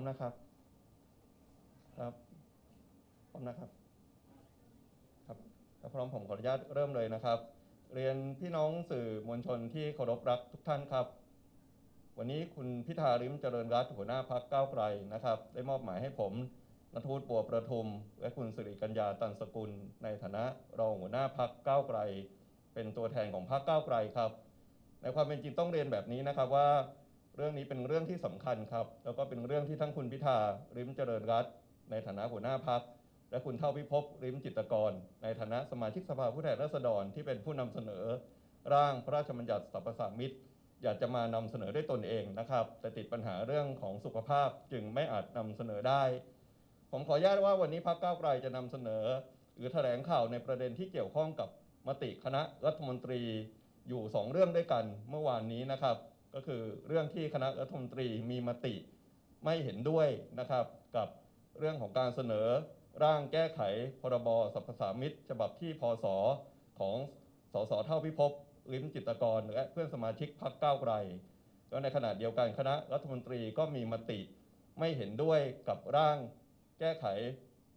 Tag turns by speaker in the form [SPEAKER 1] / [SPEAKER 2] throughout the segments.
[SPEAKER 1] ร้อมนะครับ ครับพร้อมนะครับ ครับถ้าพร้อมผมขออนุญาตเริ่มเลยนะครับ เรียนพี่น้องสื่อมวลชนที่เคารพรักทุกท่านครับ วันนี้คุณพิธาริมเจริญรัตน์หัวหน้าพักก้าวไกลนะครับ ได้มอบหมายให้ผมนทูตบัวประทุม และคุณสิริกัญญาตันสกุล ในฐานะรองหัวหน้าพักก้าวไกล เป็นตัวแทนของพักก้าวไกลครับ ในความเป็นจริงต้องเรียนแบบนี้นะครับว่า เรื่องนี้เป็นเรื่องที่สำคัญครับ แล้วก็เป็นเรื่องที่ทั้งคุณพิธาริมเจริญรัตน์ในฐานะหัวหน้าพักและคุณเท่าพิภพริมจิตกร ในฐานะสมาชิกสภาผู้แทนราษฎรที่เป็นผู้นำเสนอ ร่างพระราชบัญญัติสรรพสามิตอยากจะมานำเสนอด้วยตนเองนะครับ แต่ติดปัญหาเรื่องของสุขภาพจึงไม่อาจนำเสนอได้ ผมขออนุญาตว่าวันนี้พรรคก้าวไกลจะนำเสนอ หรือแถลงข่าวในประเด็นที่เกี่ยวข้องกับมติคณะรัฐมนตรีอยู่ 2 เรื่องด้วยกันเมื่อวานนี้นะครับ ก็คือเรื่องที่คณะรัฐมนตรีมีมติไม่เห็นด้วยนะครับ กับเรื่องของการเสนอร่างแก้ไขพรบสรรพสามิตฉบับที่พศของสสเท่าพิภพลิมจิตกรและเพื่อนสมาชิกพรรคก้าวไกลแล้วในขณะเดียวกันคณะรัฐมนตรีก็มีมติไม่เห็นด้วยกับร่างแก้ไข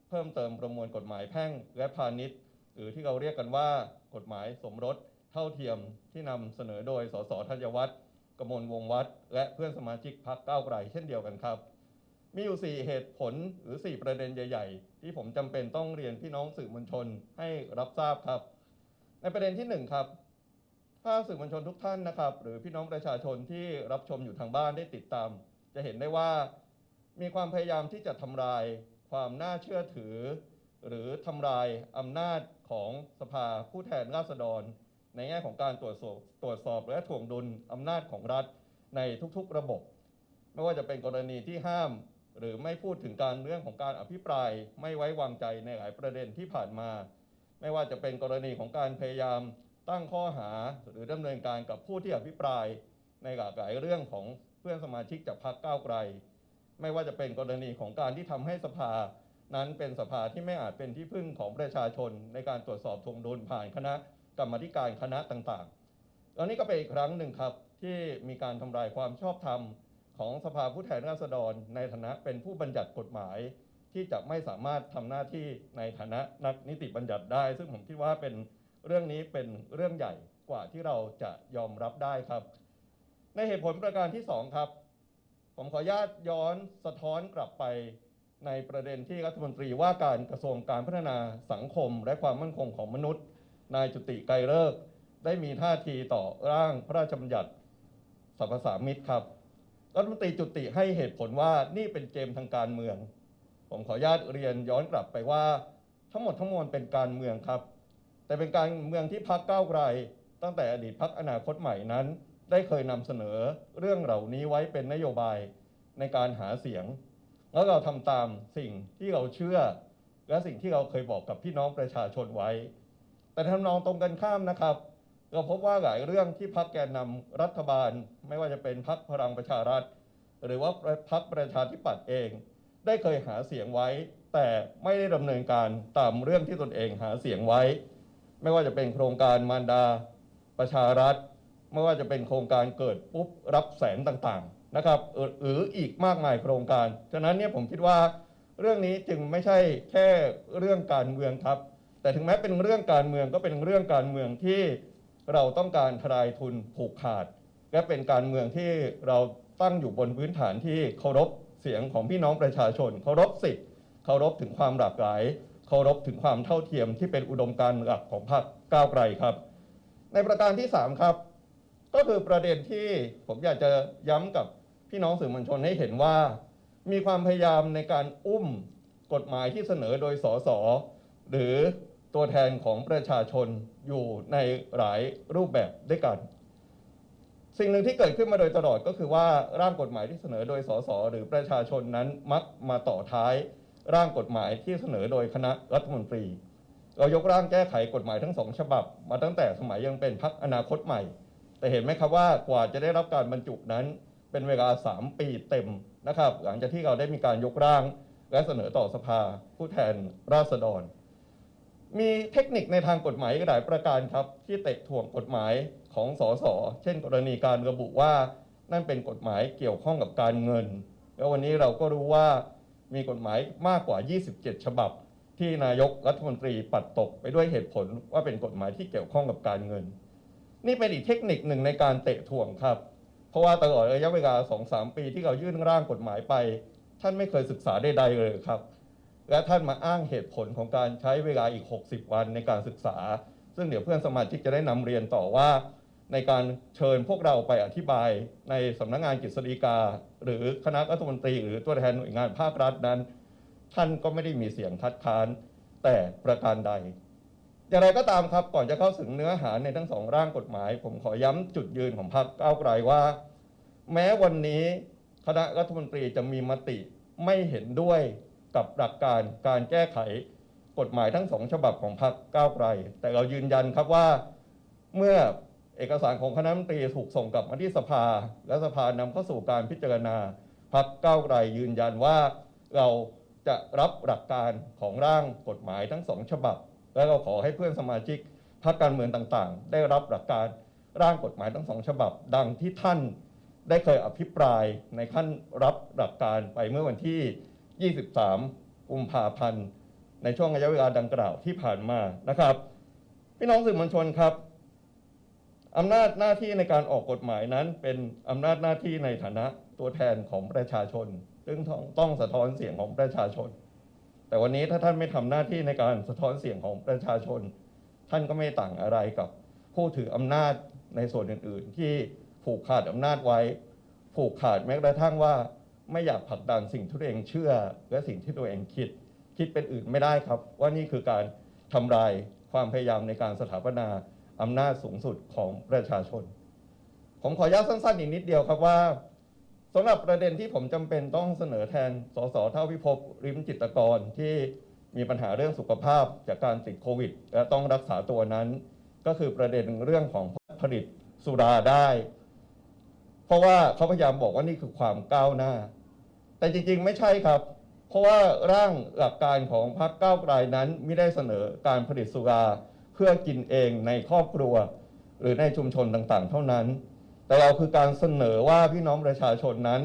[SPEAKER 1] เพิ่มเติมประมวลกฎหมายแพ่งและพาณิชย์ หรือที่เราเรียกกันว่ากฎหมายสมรสเท่าเทียมที่นำเสนอโดยสสธัญวัฒน์ กมลวงวัฒและเพื่อนสมาชิกพรรคก้าไกลเช่นเดียวกันครับ มีอยู่ 4 เหตุผลหรือ 4 ประเด็นใหญ่ ๆ ที่ผมจำเป็นต้องเรียนพี่น้องสื่อมวลชนให้รับทราบครับ ในประเด็นที่ 1 ครับ ถ้าสื่อมวลชนทุกท่านนะครับ หรือพี่น้องประชาชนที่รับชมอยู่ทางบ้านได้ติดตาม จะเห็นได้ว่า มีความพยายามที่จะทำลายความน่าเชื่อถือ หรือทำลายอำนาจของสภาผู้แทนราษฎร ในแง่ของการตรวจสอบตรวจสอบและถ่วงดุลอำนาจของรัฐในทุกๆระบบ ไม่ว่าจะเป็นกรณีที่ห้าม หรือไม่พูดถึงการเรื่องของการอภิปรายไม่ไว้วางใจในหลายประเด็นที่ผ่านมา ไม่ว่าจะเป็นกรณีของการพยายามตั้งข้อหาหรือดำเนินการกับผู้ที่อภิปรายในหลากหลายเรื่องของเพื่อนสมาชิกจากพรรคก้าวไกล ไม่ว่าจะเป็นกรณีของการที่ทำให้สภา นั้นเป็นสภาที่ไม่อาจเป็นที่พึ่งของประชาชนในการตรวจสอบทวงดุลผ่านคณะ กรรมธิการคณะต่างๆแล้วนี่ก็เป็นอีกครั้งหนึ่งครับที่มีการทำลายความชอบธรรมของสภาผู้แทนราษฎร ในฐานะเป็นผู้บัญญัติกฎหมาย ที่จะไม่สามารถทำหน้าที่ในฐานะนักนิติบัญญัติได้ ซึ่งผมคิดว่าเป็นเรื่องนี้เป็นเรื่องใหญ่กว่าที่เราจะยอมรับได้ครับ ในเหตุผลประการที่สองครับ ผมขออนุญาตย้อนสะท้อนกลับไป ในประเด็นที่รัฐมนตรีว่าการกระทรวงการพัฒนาสังคม และความมั่นคงของมนุษย์ นายจุติไกรเลิกได้มีท่าทีต่อร่างพระราชบัญญัติสรรพสามิตรครับรัฐมนตรีจุติให้เหตุผลว่านี่เป็นเกมทางการเมือง ผมขออนุญาตเรียนย้อนกลับไปว่า ทั้งหมดทั้งมวลเป็นการเมืองครับ แต่เป็นการเมืองที่พักก้าวไกล ตั้งแต่อดีตพักอนาคตใหม่นั้น ได้เคยนำเสนอเรื่องเหล่านี้ไว้เป็นนโยบายในการหาเสียง แล้วเราทำตามสิ่งที่เราเชื่อ และสิ่งที่เราเคยบอกกับพี่น้องประชาชนไว้ แต่ทำนองตรงกันข้ามนะครับ เราพบว่าหลายเรื่องที่พักแกนนำรัฐบาล ไม่ว่าจะเป็นพักพลังประชารัฐ หรือว่าพักประชาธิปัตย์เอง ได้เคยหาเสียงไว้ แต่ไม่ได้ดำเนินการตามเรื่องที่ตนเองหาเสียงไว้ ไม่ว่าจะเป็นโครงการมารดาประชารัฐ ไม่ว่าจะเป็นโครงการเกิดปุ๊บรับแสนต่างๆนะครับเอ่อหรืออีกมากมายโครงการฉะนั้นเนี่ยผมคิดว่าเรื่องนี้จึงไม่ใช่แค่เรื่องการเมืองครับ แต่ถึงแม้เป็นเรื่องการเมืองก็เป็นเรื่องการเมืองที่เราต้องการทลายทุนผูกขาด และเป็นการเมืองที่เราตั้งอยู่บนพื้นฐานที่เคารพเสียงของพี่น้องประชาชน เคารพสิทธิ์เคารพถึงความหลากหลาย เคารพถึงความเท่าเทียมที่เป็นอุดมการณ์หลักของพรรคก้าวไกลครับ ในประการที่ 3 ครับ ก็คือประเด็นที่ผมอยากจะย้ำกับพี่น้องสื่อมวลชนให้เห็นว่า มีความพยายามในการอุ้มกฎหมายที่เสนอโดยสสหรือ ตัวแทนของประชาชนอยู่ในหลายรูปแบบด้วยกัน สิ่งหนึ่งที่เกิดขึ้นมาโดยตลอดก็คือว่าร่างกฎหมายที่เสนอโดยสสหรือประชาชนนั้นมักมาต่อท้ายร่างกฎหมายที่เสนอโดยคณะรัฐมนตรี เรายกร่างแก้ไขกฎหมายทั้งสองฉบับ มาตั้งแต่สมัยยังเป็นพักอนาคตใหม่ แต่เห็นไหมครับว่ากว่าจะได้รับการบรรจุนั้นเป็นเวลา 3 ปีเต็มนะครับ หลังจากที่เราได้มีการยกร่างและเสนอต่อสภาผู้แทนราษฎร มีเทคนิคในทางกฎหมายหลายประการครับ ที่เตะถ่วงกฎหมายของสสเช่น กรณีการระบุว่านั่นเป็นกฎหมายเกี่ยวข้องกับการเงิน แล้ววันนี้เราก็รู้ว่ามีกฎหมายมากกว่า 27 ฉบับ ที่นายกรัฐมนตรีปัดตกไปด้วยเหตุผลว่าเป็นกฎหมายที่เกี่ยวข้องกับการเงิน นี่เป็นอีกเทคนิคหนึ่งในการเตะถ่วงครับ เพราะว่าตลอดระยะเวลา 2-3 ปีที่เรายื่นร่างกฎหมายไป ท่านไม่เคยศึกษาใดๆเลยครับ และท่านมาอ้างเหตุผลของการใช้เวลาอีก 60 วันในการศึกษา ซึ่งเดี๋ยวเพื่อนสมาชิกจะได้นำเรียนต่อว่า ในการเชิญพวกเราไปอธิบายในสำนักงานกฤษฎีกา หรือคณะรัฐมนตรีหรือตัวแทนหน่วยงานภาครัฐนั้น ท่านก็ไม่ได้มีเสียงคัดค้านแต่ประการใด อย่างไรก็ตามครับก่อนจะเข้าถึงเนื้อหาในทั้งสองร่างกฎหมาย ผมขอย้ำจุดยืนของพรรคก้าวไกลว่า แม้วันนี้คณะรัฐมนตรีจะมีมติไม่เห็นด้วย กับหลักการการแก้ไขกฎหมายทั้งสองฉบับของพรรคก้าวไกล แต่เรายืนยันครับว่าเมื่อเอกสารของคณะมนตรีถูกส่งกลับมาที่สภา และสภานำเข้าสู่การพิจารณาพรรคก้าวไกลยืนยันว่าเราจะรับหลักการของร่างกฎหมายทั้งสองฉบับ และเราขอให้เพื่อนสมาชิกพรรคการเมืองต่างๆ ได้รับหลักการร่างกฎหมายทั้งสองฉบับ ดังที่ท่านได้เคยอภิปรายในขั้นรับหลักการไปเมื่อวันที่ 23กุมภาพันธ์ ในช่วงระยะเวลาดังกล่าวที่ผ่านมานะครับ พี่น้องสื่อมวลชนครับอำนาจหน้าที่ในการออกกฎหมายนั้น เป็นอำนาจหน้าที่ในฐานะตัวแทนของประชาชน ซึ่งต้องต้องสะท้อนเสียงของประชาชน แต่วันนี้ถ้าท่านไม่ทำหน้าที่ในการสะท้อนเสียงของประชาชน ท่านก็ไม่ต่างอะไรกับผู้ถืออำนาจในส่วนอื่น ๆ ที่ผูกขาดอำนาจไว้ ผูกขาดแม้กระทั่งว่า ไม่อยากผลักดันสิ่งที่ตัวเองเชื่อ และสิ่งที่ตัวเองคิด คิดเป็นอื่นไม่ได้ครับ ว่านี่คือการทำลายความพยายามในการสถาปนาอำนาจสูงสุดของประชาชน ผมขอย้ำสั้นๆอีกนิดเดียวครับว่าสำหรับประเด็นที่ผมจำเป็นต้องเสนอแทนสสเท่าพิภพริมจิตรกรที่มีปัญหาเรื่องสุขภาพจากการติดโควิด และต้องรักษาตัวนั้น ก็คือประเด็นเรื่องของผลิตสุราได้ ราะว่าเขาพยายามบอกว่านี่คือความก้าวหน้า แต่จริงๆไม่ใช่ครับ เพราะว่าร่างหลักการของพรรคก้าวไกลนั้นไม่ได้เสนอการผลิตสุราเพื่อกินเองในครอบครัว หรือในชุมชนต่างๆ เท่านั้น แต่เราคือการเสนอว่าพี่น้องประชาชนนั้น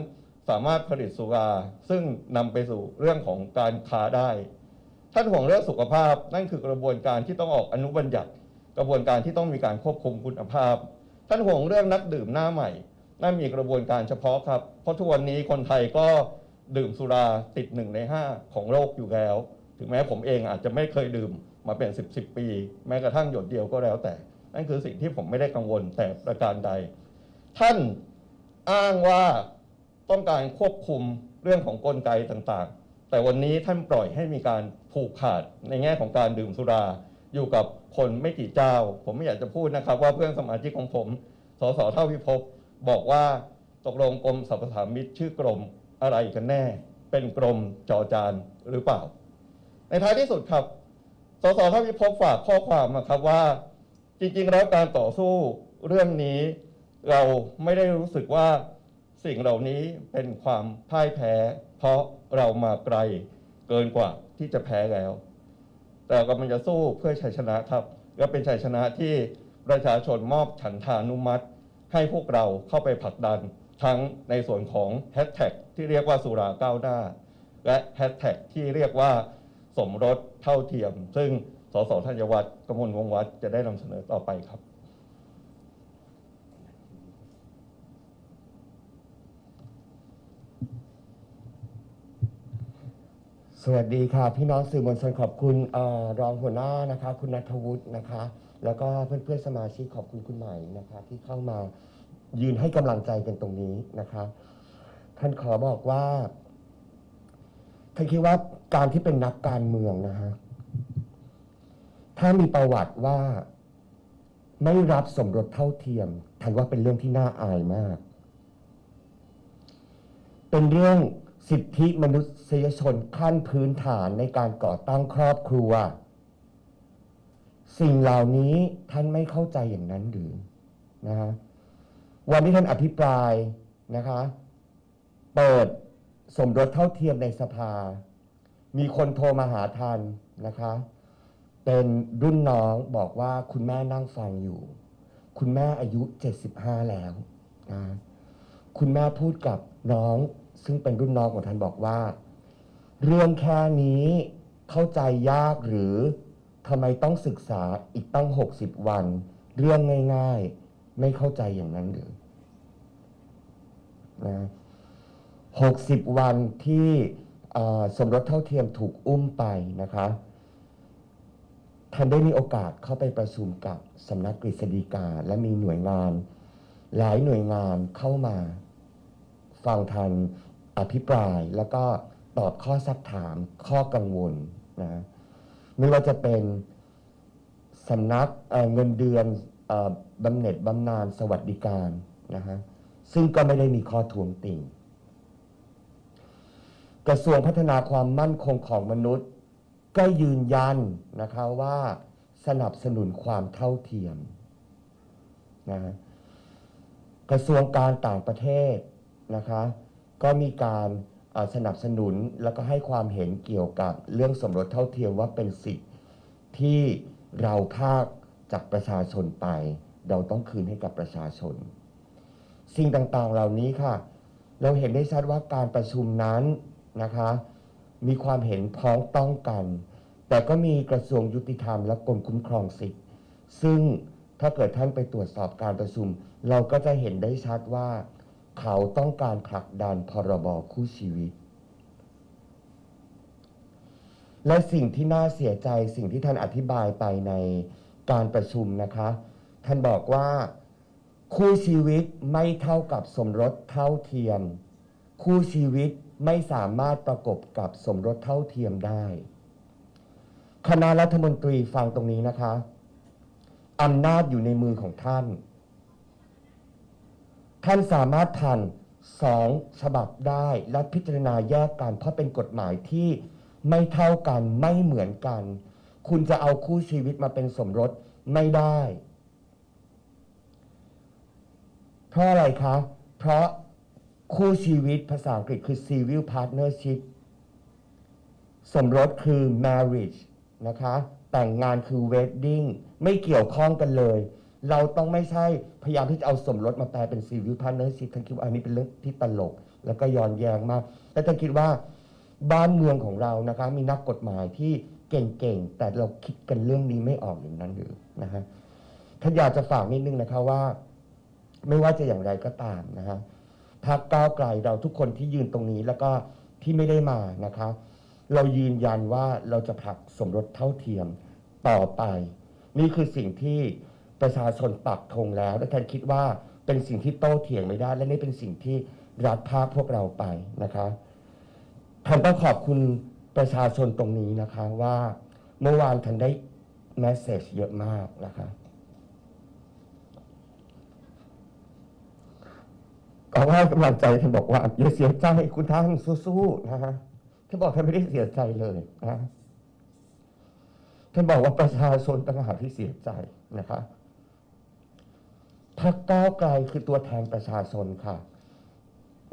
[SPEAKER 1] สามารถผลิตสุราซึ่งนำไปสู่เรื่องของการค้าได้ท่านห่วงเรื่องสุขภาพนั่นคือกระบวนการที่ต้องออกอนุบัญญัติ กระบวนการที่ต้องมีการควบคุมคุณภาพ ท่านห่วงเรื่องนักดื่มหน้าใหม่ นั่นมีกระบวนการเฉพาะครับ เพราะทุกวันนี้คนไทยก็ดื่มสุราติดหนึ่งในห้าของโลกอยู่แล้ว ถึงแม้ผมเองอาจจะไม่เคยดื่มมาเป็น 10บสปี แม้กระทั่งหยดเดียวก็แล้วแต่ นั่นคือสิ่งที่ผมไม่ได้กังวลแต่ประการใด ท่านอ้างว่าต้องการควบคุมเรื่องของกลไกต่างๆ แต่วันนี้ท่านปล่อยให้มีการผูกขาดในแง่ของการดื่มสุราอยู่กับคนไม่กี่เจ้า ผมไม่อยากจะพูดนะครับ ว่าเพื่อนสมาชิกของผม สสเท่าพิภพ บอกว่าตกลงกรมสรรพสามิตชื่อกรมอะไรกันแน่ เป็นกรมจอจานหรือเปล่า ในท้ายที่สุดครับสสท่าพิภพฝากข้อความมาครับว่า จริงๆ แล้วการต่อสู้เรื่องนี้เราไม่ได้รู้สึกว่าสิ่งเหล่านี้เป็นความพ่ายแพ้ เพราะเรามาไกลเกินกว่าที่จะแพ้แล้ว แต่กำลังจะสู้เพื่อชัยชนะครับ และเป็นชัยชนะที่ประชาชนมอบฉันทานุมัติ ให้พวกเราเข้าไปผลักดันทั้งในส่วนของแฮชแท็กที่เรียกว่าสุราก้าวหน้า และแฮชแท็กที่เรียกว่าสมรสเท่าเทียม ซึ่งสสธัญวัฒน์กมลวงวัฒน์จะได้นำเสนอต่อไปครับ
[SPEAKER 2] สวัสดีค่ะ พี่น้องสื่อมวลชนขอบคุณออรองหัวหน้านะคะ คุณนัทวุฒินะคะ แล้วก็เพื่อนๆสมาชิกขอบคุณคุณใหม่นะคะที่เข้ามายืนให้กำลังใจกันตรงนี้นะคะท่านขอบอกว่าท่านคิดว่าการที่เป็นนักการเมืองนะฮะถ้ามีประวัติว่าไม่รับสมรสเท่าเทียมท่านว่าเป็นเรื่องที่น่าอายมาก เป็นเรื่องสิทธิมนุษยชนขั้นพื้นฐานในการก่อตั้งครอบครัว สิ่งเหล่านี้ท่านไม่เข้าใจอย่างนั้นหรือนะฮะวันที่ท่านอภิปรายนะคะ เปิดสมรสเท่าเทียมในสภา มีคนโทรมาหาทันนะคะ เป็นรุ่นน้องบอกว่าคุณแม่นั่งฟังอยู่ คุณแม่อายุ 75 แล้วนะคุณแม่พูดกับน้องซึ่งเป็นรุ่นน้องของท่านบอกว่า เรื่องแค่นี้เข้าใจยากหรือ ทำไมต้องศึกษาอีกตั้ง 60 วัน เรื่องง่ายๆ ไม่เข้าใจอย่างนั้นหรือนะ60วันที่สมรสเท่าเทียมถูกอุ้มไปนะคะท่านได้มีโอกาสเข้าไปประชุมกับสำนักกฤษฎีกา และมีหน่วยงาน หลายหน่วยงานเข้ามา ฟังทันอภิปราย แล้วก็ตอบข้อซักถามข้อกังวลนะ ไม่ว่าจะเป็นสำนักเเงินเดือนอบำเหน็จบำนาญสวัสดิการนะฮะซึ่งก็ไม่ได้มีข้อทวงติงกระทรวงพัฒนาความมั่นคงของมนุษย์ ก็ยืนยันนะคะว่าสนับสนุนความเท่าเทียมนะฮะกระทรวงการต่างประเทศนะคะ ก็มีการ สนับสนุนแล้วก็ให้ความเห็นเกี่ยวกับเรื่องสมรสเท่าเทียมว่าเป็นสิทธิ์ที่เราภาคจากประชาชนไป เราต้องคืนให้กับประชาชน สิ่งต่างๆเหล่านี้ค่ะ เราเห็นได้ชัดว่าการประชุมนั้นนะคะ มีความเห็นพ้องต้องกัน แต่ก็มีกระทรวงยุติธรรมและกรมคุ้มครองสิทธิ์ ซึ่งถ้าเกิดท่านไปตรวจสอบการประชุม เราก็จะเห็นได้ชัดว่า เขาต้องการผลักดันพรบคู่ชีวิต และสิ่งที่น่าเสียใจสิ่งที่ท่านอธิบายไปในการประชุมนะคะ ท่านบอกว่าคู่ชีวิตไม่เท่ากับสมรสเท่าเทียม คู่ชีวิตไม่สามารถประกบกับสมรสเท่าเทียมได้ คณะรัฐมนตรีฟังตรงนี้นะคะอำนาจอยู่ในมือของท่าน ท่านสามารถผ่านสองฉบับได้และพิจารณาแยกกัน เพราะเป็นกฎหมายที่ไม่เท่ากันไม่เหมือนกัน คุณจะเอาคู่ชีวิตมาเป็นสมรสไม่ได้ เพราะอะไรคะ เพราะคู่ชีวิตภาษาอังกฤษคือ civil partnership สมรสคือ marriage นะคะ แต่งงานคือ wedding ไม่เกี่ยวข้องกันเลย เราต้องไม่ใช่พยายามที่จะเอาสมรสมาแปลเป็น civil partnership ท่านคิดว่าอันนี้เป็นเรื่องที่ตลก แล้วก็ย้อนแย้งมาก และท่านคิดว่าบ้านเมืองของเรานะคะ มีนักกฎหมายที่เก่งๆ แต่เราคิดกันเรื่องนี้ไม่ออกอย่างนั้นหรือนะฮะท่านอยากจะฝากนิดนึงนะคะว่า ไม่ว่าจะอย่างไรก็ตามนะฮะพักก้าวไกลเราทุกคนที่ยืนตรงนี้แล้วก็ที่ไม่ได้มานะคะ เรายืนยันว่าเราจะผลักสมรสเท่าเทียมต่อไป นี่คือสิ่งที่ ประชาชนปักธงแล้ว และท่านคิดว่าเป็นสิ่งที่โต้เถียงไม่ได้ และนี่เป็นสิ่งที่รัฐภาคพวกเราไปนะคะท่านต้องขอบคุณประชาชนตรงนี้นะคะว่าเมื่อวานท่านได้แมสเซจเยอะมากนะคะก็ให้กำลังใจท่านบอกว่าอย่าเสียใจคุณท่านสู้ๆนะฮะท่านบอกท่านไม่ได้เสียใจเลยนะท่านบอกว่าประชาชนต่างหากที่เสียใจนะคะ พรรคก้าวไกลคือตัวแทนประชาชนค่ะ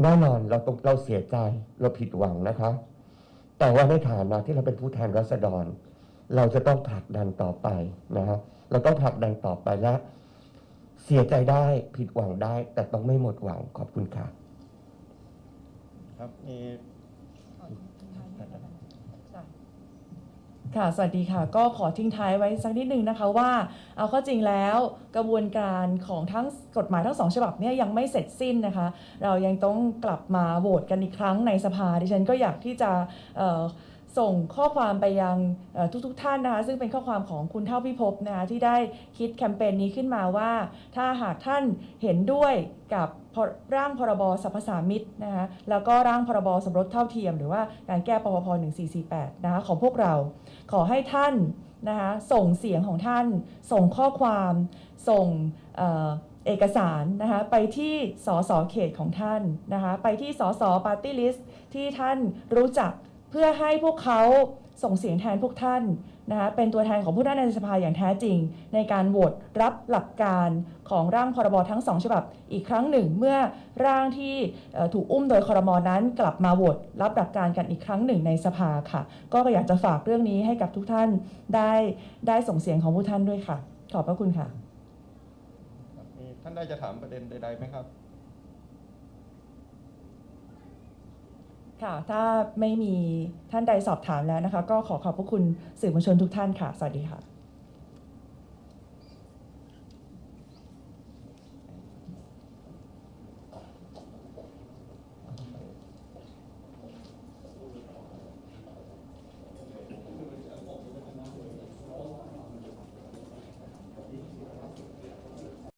[SPEAKER 2] แน่นอนเราต้องเราเสียใจเราผิดหวังนะคะ แต่ว่าในฐานะที่เราเป็นผู้แทนรัษฎร เราจะต้องผลักดันต่อไปนะฮะเราต้องผลักดันต่อไปและเสียใจได้ผิดหวังได้ แต่ต้องไม่หมดหวังขอบคุณค่ะ
[SPEAKER 1] ครับมี
[SPEAKER 3] ค่ะสวัสดีค่ะก็ขอทิ้งท้ายไว้สักนิดนึงนะคะว่า เอาข้าจริงแล้วกระบวนการของทั้งกฎหมายทั้งสองฉบับเนี่ยยังไม่เสร็จสิ้นนะคะ เรายังต้องกลับมาโหวตกันอีกครั้งในสภาดิฉันก็อยากที่จะส่งข้อความไปยังทุกๆทท่านนะคะ ซึ่งเป็นข้อความของคุณเท่าพิภพนะคะที่ได้คิดแคมเปญนี้ขึ้นมาว่า ถ้าหากท่านเห็นด้วยกับ รร่างพรบสรรพสามิตนะคะแล้วก็ร่างพรบสมรสเท่าเทียม หรือว่าการแก้ปปพ1448นะคะของพวกเรา ขอให้ท่านนะคะส่งเสียงของท่าน ส่งข้อความส่งเอกสารนะคะไปที่สสเขตของท่านนะคะไปที่สสปาร์ตี้ลิสต์ที่ท่านรู้จักเพื่อให้พวกเขาส่งเสียงแทนพวกท่าน นะคะเป็นตัวแทนของผู้ท่านในสภาอย่างแท้จริง ในการโหวตรับหลักการของร่างพรบทั้งสองฉบับอีกครั้งหนึ่ง เมื่อร่างที่ถูกอุ้มโดยคอรมอนั้น กลับมาโหวตรับหลักการกันอีกครั้งหนึ่งในสภาค่ะ ก็อยากจะฝากเรื่องนี้ให้กับทุกท่านได้ได้ส่งเสียงของผู้ท่านด้วยค่ะ ขอบพระคุณค่ะ
[SPEAKER 1] มีท่านใดจะถามประเด็นใดๆไหมครับ
[SPEAKER 3] ค่ะ ถ้าไม่มีท่านใดสอบถามแล้วนะคะ ก็ขอขอบพระคุณสื่อมวลชนทุกท่านค่ะ สวัสดีค่ะ